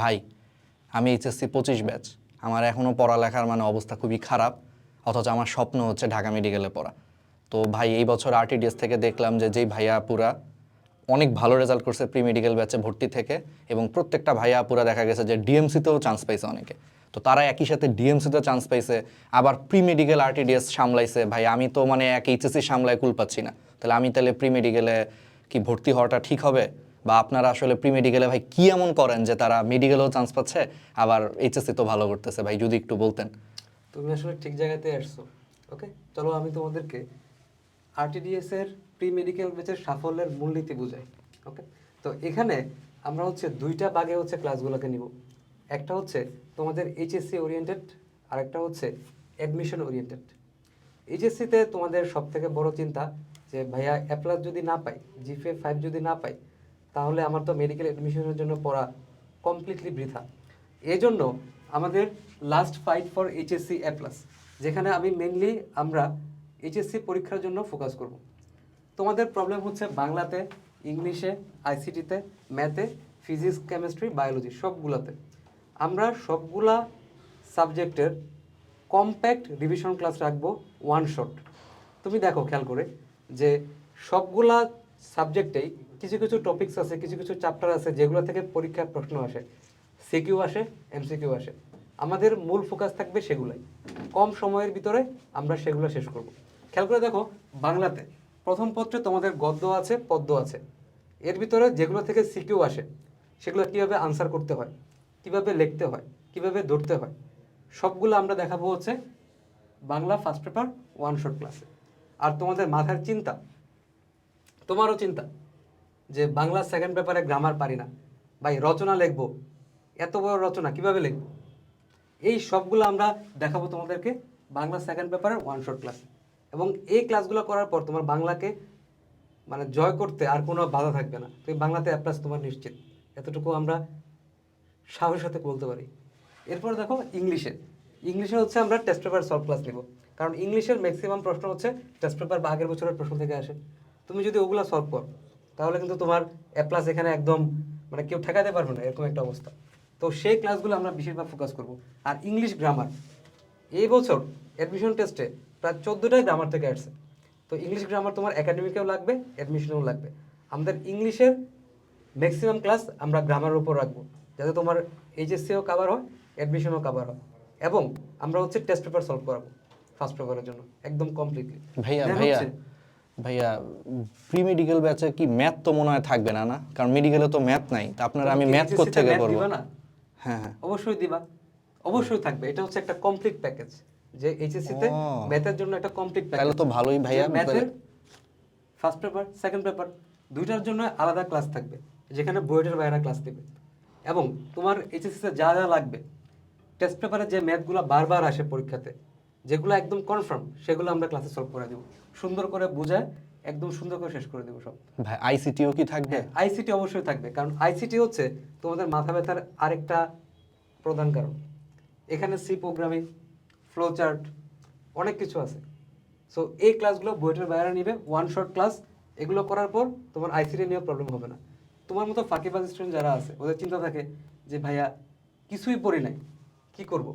ভাই, আমি এইচএসসি পঁচিশ ব্যাচ। আমার এখনও পড়ালেখার মানে অবস্থা খুবই খারাপ, অথচ আমার স্বপ্ন হচ্ছে ঢাকা মেডিকেলে পড়া। তো ভাই, এই বছর আরটিডিএস থেকে দেখলাম যে যেই ভাইয়া আপুরা অনেক ভালো রেজাল্ট করছে প্রি মেডিকেল ব্যাচে ভর্তি থেকে এবং প্রত্যেকটা ভাইয়া আপুরা দেখা গেছে যে ডিএমসিতেও চান্স পাইছে অনেকে। তো তারা একই সাথে ডিএমসিতে চান্স পাইছে, আবার প্রি মেডিকেল আরটিডিএস সামলাইছে। ভাই, আমি তো মানে এক এইচএসসি সামলায় কুল পাচ্ছি না। তাহলে আমি তাহলে প্রি মেডিকেলে কি ভর্তি হওয়াটা ঠিক হবে? বা আপনারা আসলে প্রি মেডিকেলে ভাই কি এমন করেন যে তারা মেডিকেলেও চান্স পাচ্ছে, আবার এইচএসসি তো ভালো করতেছে ভাই, যদি একটু বলতেন। তুমি আসলে ঠিক জায়গাতে আসছো ওকে চলো আমি তোমাদেরকে আরটিডিএস এর প্রি মেডিকেল ব্যাচের সাফল্যের মূলনীতি বুঝাই ওকে তো এখানে আমরা হচ্ছে দুইটা ভাগে হচ্ছে ক্লাসগুলোকে নিব। একটা হচ্ছে তোমাদের এইচএসসি ওরিয়েন্টেড আর একটা হচ্ছে অ্যাডমিশন ওরিয়েন্টেড এইচএসসিতে তোমাদের সব থেকে বড় চিন্তা যে ভাইয়া অ্যাপ্লাস যদি না পাই জিপিএ ফাইভ যদি না পাই তাহলে আমার তো মেডিকেল অ্যাডমিশনের জন্য পড়া কমপ্লিটলি বৃথা। এই জন্য আমাদের last fight for HSC A plus যেখানে আমি মেনলি আমরা এইচএসসি পরীক্ষার জন্য ফোকাস করব। তোমাদের প্রবলেম হচ্ছে বাংলাতে, ইংলিশে আইসিটিতে ম্যাথে ফিজিক্স কেমিস্ট্রি বায়োলজি সবগুলোতে। আমরা সবগুলা সাবজেক্টের কম্প্যাক্ট রিভিশন ক্লাস রাখব ওয়ান শট তুমি দেখো খেয়াল করে যে সবগুলা সাবজেক্টেই কিছু কিছু টপিকস আছে, কিছু কিছু চ্যাপ্টার আছে যেগুলো থেকে পরীক্ষার প্রশ্ন আসে। সিকিউ আসে এমসিকিউ আসে। আমাদের মূল ফোকাস থাকবে সেগুলাই। কম সময়ের ভিতরে আমরা সেগুলো শেষ করব। খেয়াল করে দেখো, বাংলাতে প্রথম পত্রে তোমাদের গদ্য আছে, পদ্য আছে। এর ভিতরে যেগুলো থেকে সিকিউ আসে, সেগুলো কীভাবে আনসার করতে হয়, কীভাবে লিখতে হয়, কীভাবে ধরতে হয়, সবগুলো আমরা দেখাবো হচ্ছে Bangla first paper one shot ক্লাসে আর তোমাদের মাথার চিন্তা, তোমারও চিন্তা। যে বাংলা সেকেন্ড পেপারে গ্রামার পারি না। ভাই, রচনা লিখব। এত বড় রচনা, কীভাবে লিখব? এই সবগুলো আমরা দেখাবো তোমাদেরকে বাংলা সেকেন্ড পেপারের ওয়ান শট ক্লাস এবং এই ক্লাসগুলো করার পর তোমার বাংলাকে মানে জয় করতে আর কোনো বাধা থাকবে না। তুমি বাংলাতে অ্যাপ্লাস তোমার নিশ্চিত। এতটুকু আমরা সাহসের সাথে বলতে পারি। এরপর দেখো ইংলিশে ইংলিশে হচ্ছে আমরা টেস্ট পেপার সলভ ক্লাস নিব। কারণ ইংলিশের ম্যাক্সিমাম প্রশ্ন হচ্ছে টেস্ট পেপার বা আগের বছরের প্রশ্ন থেকে আসে। তুমি যদি ওগুলো সলভ করো তাহলে কিন্তু তোমার অ্যাপ্লাস এখানে একদম মানে কেউ ঠেকাতে পারবে না এরকম একটা অবস্থা। তো সেই ক্লাসগুলো আমরা বেশিরভাগ ফোকাস করব। আর ইংলিশ গ্রামার এই বছর অ্যাডমিশন টেস্টে প্রায় চোদ্দোটাই গ্রামার থেকে আসছে। তো ইংলিশ গ্রামার তোমার একাডেমিকেও লাগবে অ্যাডমিশনেও লাগবে। আমাদের ইংলিশের ম্যাক্সিমাম ক্লাস আমরা গ্রামারের উপর রাখব যাতে তোমার এইচএসসিও কাভার হয় অ্যাডমিশনও কাভার হয়। এবং আমরা হচ্ছে টেস্ট পেপার সলভ করাবো ফার্স্ট পেপারের জন্য একদম কমপ্লিটলি ভাইয়া ভাইয়া ভাইয়া প্রি মেডিকেল ব্যাচে কি ম্যাথ তো মনে হয় থাকবে না না? কারণ মেডিকেলে তো ম্যাথ নাই তা আপনারা আমি ম্যাথ কোথেকে করব? না? হ্যাঁ হ্যাঁ। অবশ্যই দিবা। অবশ্যই থাকবে। এটা হচ্ছে একটা কমপ্লিট প্যাকেজ যে এইচএসসি তে ম্যাথের জন্য একটা কমপ্লিট প্যাকেজ তাহলে তো ভালোই ভাইয়া ম্যাথের ফার্স্ট পেপার সেকেন্ড পেপার দুইটার জন্য আলাদা ক্লাস থাকবে যেখানে বইয়ের বাইরে ক্লাস দেবে। এবং তোমার এইচএসসি তে যা যা লাগবে টেস্ট পেপারে যে ম্যাথগুলো বারবার আসে পরীক্ষাতে যেগুলো একদম কনফার্ম সেগুলো আমরা ক্লাসে সলভ করে দেবো। সুন্দর করে বুঝায় একদম সুন্দর করে শেষ করে দেবো সব। ভাই আইসিটিও কি থাকবে? হ্যাঁ আইসিটি অবশ্যই থাকবে কারণ আইসিটি হচ্ছে তোমাদের মাথা ব্যথার আরেকটা প্রধান কারণ। এখানে সি প্রোগ্রামিং ফ্লো চার্ট অনেক কিছু আছে। সো এই ক্লাসগুলো বইটার বাইরে নিবে ওয়ান শর্ট ক্লাস এগুলো করার পর তোমার আইসিটি নিয়ে প্রবলেম হবে না। তোমার মতো ফাঁকিবাজ স্টুডেন্ট যারা আছে ওদের চিন্তা থাকে যে ভাইয়া কিছুই পড়ি নাই কি করব?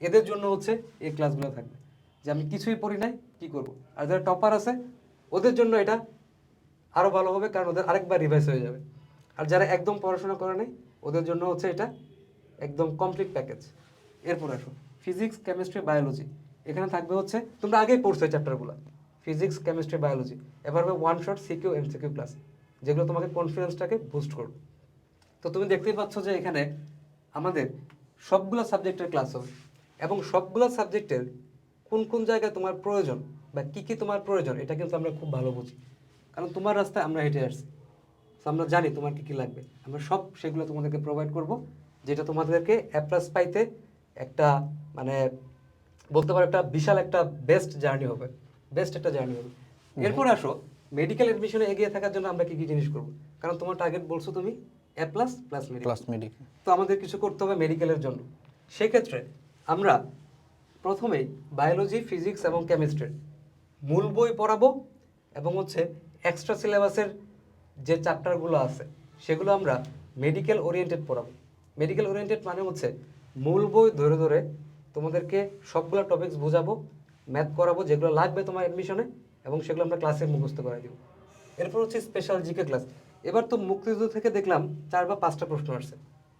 এদের জন্য হচ্ছে এই ক্লাসগুলো থাকবে। যে আমি কিছুই পড়ি নাই, কী করব? আর যারা টপার আছে, ওদের জন্য এটা আরও ভালো হবে, কারণ ওদের আরেকবার রিভাইজ হয়ে যাবে। আর যারা একদম পড়াশোনা করে নাই, ওদের জন্য হচ্ছে এটা একদম কমপ্লিট প্যাকেজ এরপর আসো ফিজিক্স কেমিস্ট্রি বায়োলজি এখানে থাকবে হচ্ছে, তোমরা আগেই পড়ছো চ্যাপ্টারগুলো ফিজিক্স কেমিস্ট্রি বায়োলজি এবার হবে one shot CQ MCQ class যেগুলো তোমাকে কনফিডেন্সটাকে বুস্ট করবে। তো তুমি দেখতেই পাচ্ছ যে এখানে আমাদের সবগুলো সাবজেক্টের ক্লাস হবে। এবং সবগুলো সাবজেক্টের কোন কোন জায়গায় তোমার প্রয়োজন বা কী কী তোমার প্রয়োজন এটা কিন্তু আমরা খুব ভালো বুঝি। কারণ তোমার রাস্তায় আমরা হেঁটে আসছি। তো আমরা জানি তোমার কী কী লাগবে। আমরা সব সেগুলো তোমাদেরকে প্রোভাইড করব যেটা তোমাদেরকে অ্যাপ্লাস পাইতে একটা মানে বলতে পারো একটা বিশাল একটা বেস্ট জার্নি হবে। বেস্ট একটা জার্নি হবে। এরপর আসো মেডিকেল এডমিশনে এগিয়ে থাকার জন্য আমরা কি কি জিনিস করব? কারণ তোমার টার্গেট বলছো তুমি A plus plus medical plus medical তো আমাদের কিছু করতে হবে মেডিকেলের জন্য। সেক্ষেত্রে আমরা প্রথমেই বায়োলজি ফিজিক্স এবং কেমিস্ট্রির মূল বই পড়াবো এবং হচ্ছে এক্সট্রা সিলেবাসের যে চ্যাপ্টারগুলো আছে, সেগুলো আমরা মেডিকেল ওরিয়েন্টেড পড়াবো। মেডিকেল ওরিয়েন্টেড মানে হচ্ছে মূল বই ধরে ধরে তোমাদেরকে সবগুলো টপিকস বোঝাবো ম্যাথ করাবো, যেগুলো লাগবে তোমার অ্যাডমিশনে এবং সেগুলো আমরা ক্লাসে মুখস্থ করাই দিব। এরপর হচ্ছে স্পেশাল জিকে ক্লাস এবার তো মুক্তিযুদ্ধ থেকে দেখলাম চার বা পাঁচটা প্রশ্ন আসছে।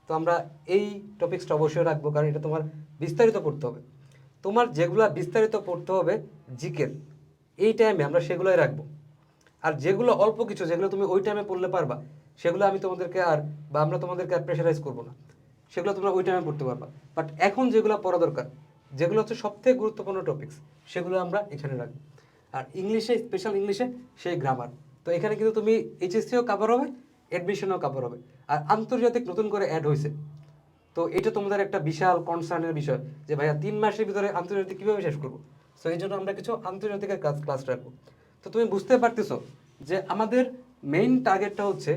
তো আমরা এই টপিক্সটা অবশ্যই রাখব, কারণ এটা তোমার বিস্তারিত পড়তে হবে। তোমার যেগুলা বিস্তারিত পড়তে হবে জিকের, এই টাইমে আমরা সেগুলোই রাখব। আর যেগুলো অল্প কিছু, যেগুলো তুমি ওই টাইমে পড়লে পারবা, সেগুলো আমি তোমাদেরকে আর, বা আমরা তোমাদেরকে আর প্রেশারাইজ করব না। সেগুলো তোমরা ওই টাইমে পড়তে পারবা। বাট এখন যেগুলো পড়া দরকার, যেগুলো হচ্ছে সবথেকে গুরুত্বপূর্ণ টপিকস সেগুলো আমরা এখানে রাখব। আর ইংলিশে স্পেশাল ইংলিশে, সেই গ্রামার তো এখানে কিন্তু তুমি এইচএসসিও কাভার হবে অ্যাডমিশনও কাভার হবে। আর আন্তর্জাতিক নতুন করে অ্যাড হয়েছে তো এটা তোমাদের একটা বিশাল কনসার্নের বিষয় যে ভাইয়া তিন মাসের ভিতরে আন্তর্জাতিক কীভাবে শেষ করব? সো এই জন্য আমরা কিছু আন্তর্জাতিকের কাজ ক্লাস রাখব। তো তুমি বুঝতে পারতেছো যে আমাদের মেইন টার্গেটটা হচ্ছে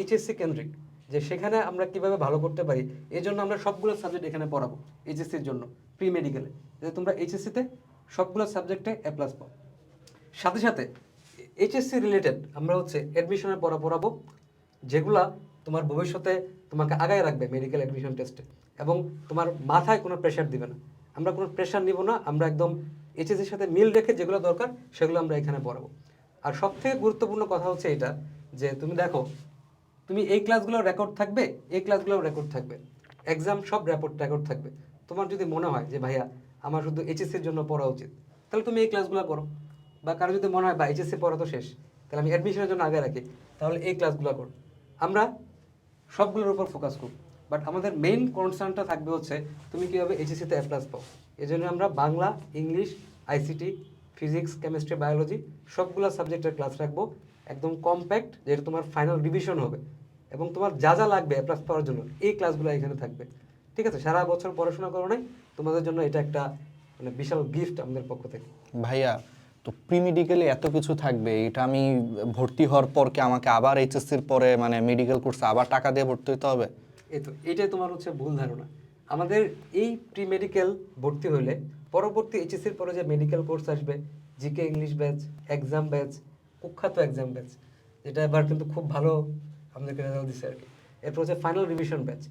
এইচএসসি কেন্দ্রিক, যে সেখানে আমরা কীভাবে ভালো করতে পারি। এই জন্য আমরা সবগুলো সাবজেক্ট এখানে পড়াবো এইচএসসির জন্য প্রি মেডিকেলে যে তোমরা এইচএসসিতে সবগুলো সাবজেক্টে এ প্লাস পাও। সাথে সাথে এইচএসসি রিলেটেড আমরা হচ্ছে অ্যাডমিশনের পড়া পড়াবো, যেগুলা তোমার ভবিষ্যতে তোমাকে আগায় রাখবে মেডিকেল অ্যাডমিশন টেস্টে এবং তোমার মাথায় কোনো প্রেশার দিবে না। আমরা কোনো প্রেশার নিব না, আমরা একদম এইচএসসির সাথে মিল রেখে যেগুলো দরকার, সেগুলো আমরা এখানে পড়াবো। আর সবথেকে গুরুত্বপূর্ণ কথা হচ্ছে এটা, যে তুমি দেখো, তুমি এই ক্লাসগুলো রেকর্ড থাকবে, এই ক্লাসগুলো রেকর্ড থাকবে। এক্সাম সব রেপোর্ট রেকর্ড থাকবে। তোমার যদি মনে হয় যে, ভাইয়া, আমার শুধু এইচএসসির জন্য পড়া উচিত তাহলে তুমি এই ক্লাসগুলো করো। বা কারও যদি মনে হয় বা এইচএসসি পড়া তো শেষ, তাহলে আমি অ্যাডমিশনের জন্য আগে রাখি তাহলে এই ক্লাসগুলো করো। আমরা সবগুলোর উপর ফোকাস করব বাট আমাদের মেইন কনসার্নটা থাকবে হচ্ছে, তুমি কীভাবে এইচএসসিতে এ প্লাস পাও? এই জন্য আমরা Bangla English ICT physics chemistry biology সবগুলো সাবজেক্টের ক্লাস রাখব। একদম কম্প্যাক্ট যেটা তোমার ফাইনাল রিভিশন হবে। এবং তোমার যা যা লাগবে এ প্লাস পাওয়ার জন্য এই ক্লাসগুলো এখানে থাকবে। ঠিক আছে? সারা বছর পড়াশোনা করো নাই, তোমাদের জন্য এটা একটা মানে বিশাল গিফট আমাদের পক্ষ থেকে। ভাইয়া তো প্রি মেডিকেলে এত কিছু থাকবে, এটা আমি ভর্তি হওয়ার পর কি আমাকে আবার এইচএসসির পরে মানে মেডিকেল কোর্সে আবার টাকা দিয়ে ভর্তি হতে হবে? এই তো, এটাই তোমার হচ্ছে ভুল ধারণা। আমাদের এই প্রি মেডিকেল ভর্তি হলে পরবর্তী এইচএসসির পরে যে মেডিকেল কোর্স আসবে GK English batch exam batch কুখ্যাত এক্সাম ব্যাচ যেটা এবার কিন্তু খুব ভালো আমাদেরকে রেজাল্ট দিচ্ছে আর কি। এরপর হচ্ছে ফাইনাল রিভিশন ব্যাচ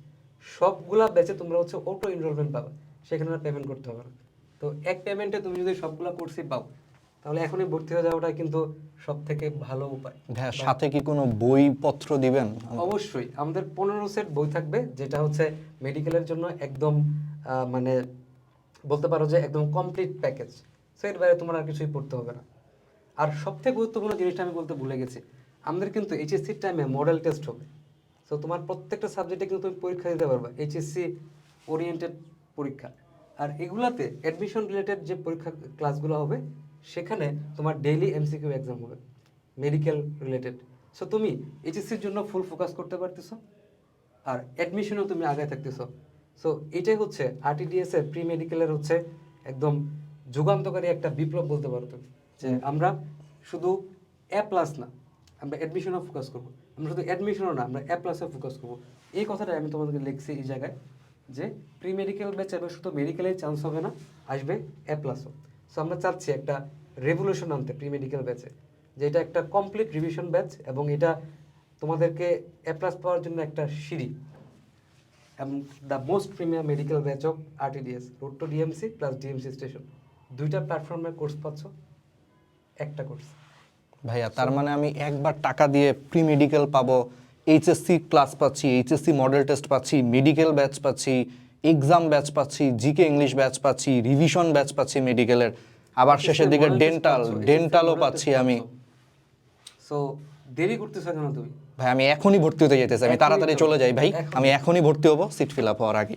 সবগুলা ব্যাচে তোমরা হচ্ছে অটো এনরোলমেন্ট পাবে, সেখানে পেমেন্ট করতে হবে না। তো এক পেমেন্টে তুমি যদি সবগুলা কোর্সই পাও তাহলে এখনই ভর্তি হয়ে যাওয়াটা কিন্তু সব থেকে ভালো উপায়। ভাইয়া সাথে কি কোনো বইপত্র দিবেন? অবশ্যই আমাদের পনেরো সেট বই থাকবে যেটা হচ্ছে মেডিকেলের জন্য একদম মানে বলতে পারো যে একদম কমপ্লিট প্যাকেজ সো এর বাইরে তোমার আর কিছুই পড়তে হবে না। আর সবথেকে গুরুত্বপূর্ণ জিনিসটা আমি বলতে ভুলে গেছি আমাদের কিন্তু এইচএসসির টাইমে মডেল টেস্ট হবে। সো তোমার প্রত্যেকটা সাবজেক্টে কিন্তু তুমি পরীক্ষা দিতে পারবে এইচএসসি ওরিয়েন্টেড পরীক্ষা। আর এগুলাতে অ্যাডমিশন রিলেটেড যে পরীক্ষা ক্লাসগুলো হবে সেখানে তোমার ডেইলি এমসিকিউ এক্সাম হবে মেডিকেল রিলেটেড সো তুমি এইচএসসির জন্য ফুল ফোকাস করতে পারতেছো আর অ্যাডমিশনেও তুমি আগে থাকতেছো। সো এটাই হচ্ছে আরটিডিএস এর প্রি মেডিকেলের হচ্ছে একদম যুগান্তকারী একটা বিপ্লব বলতে পারো তুমি। যে আমরা শুধু এ প্লাস না আমরা অ্যাডমিশনও ফোকাস করব। আমরা শুধু অ্যাডমিশনও না আমরা এ প্লাসে ফোকাস করব। এই কথাটা আমি তোমাদেরকে লিখছি এই জায়গায় যে প্রি মেডিকেল ব্যাচে এবার শুধু মেডিকেলেই চান্স হবে না আসবে এ প্লাসও সো আমরা চাচ্ছি একটা রেভলিউশন আনতে প্রি মেডিকেল ব্যাচে যে এটা একটা কমপ্লিট রিভিশন ব্যাচ এবং এটা তোমাদেরকে এ প্লাস পাওয়ার জন্য একটা সিঁড়ি। এবং the most premium medical batch of RTDS road to DMC plus DMC station দুইটা প্ল্যাটফর্মের কোর্স পাচ্ছ, একটা কোর্স ভাইয়া, তার মানে আমি একবার টাকা দিয়ে প্রি মেডিকেল পাবো এইচএসসি ক্লাস পাচ্ছি এইচএসসি মডেল টেস্ট পাচ্ছি মেডিকেল ব্যাচ পাচ্ছি এক্সাম ব্যাচ পাচ্ছি জিকে ইংলিশ ব্যাচ পাচ্ছি রিভিশন ব্যাচ পাচ্ছি মেডিকেলের আবার শেষের দিকে ডেন্টাল ডেন্টালও পাচ্ছি আমি। সো দেরি করতেছ কেন তুমি? ভাই আমি এখনই ভর্তি হতে যেতেছি আমি তাড়াতাড়ি চলে যাই ভাই। আমি এখনই ভর্তি হব সিট ফিল আপ হওয়ার আগে।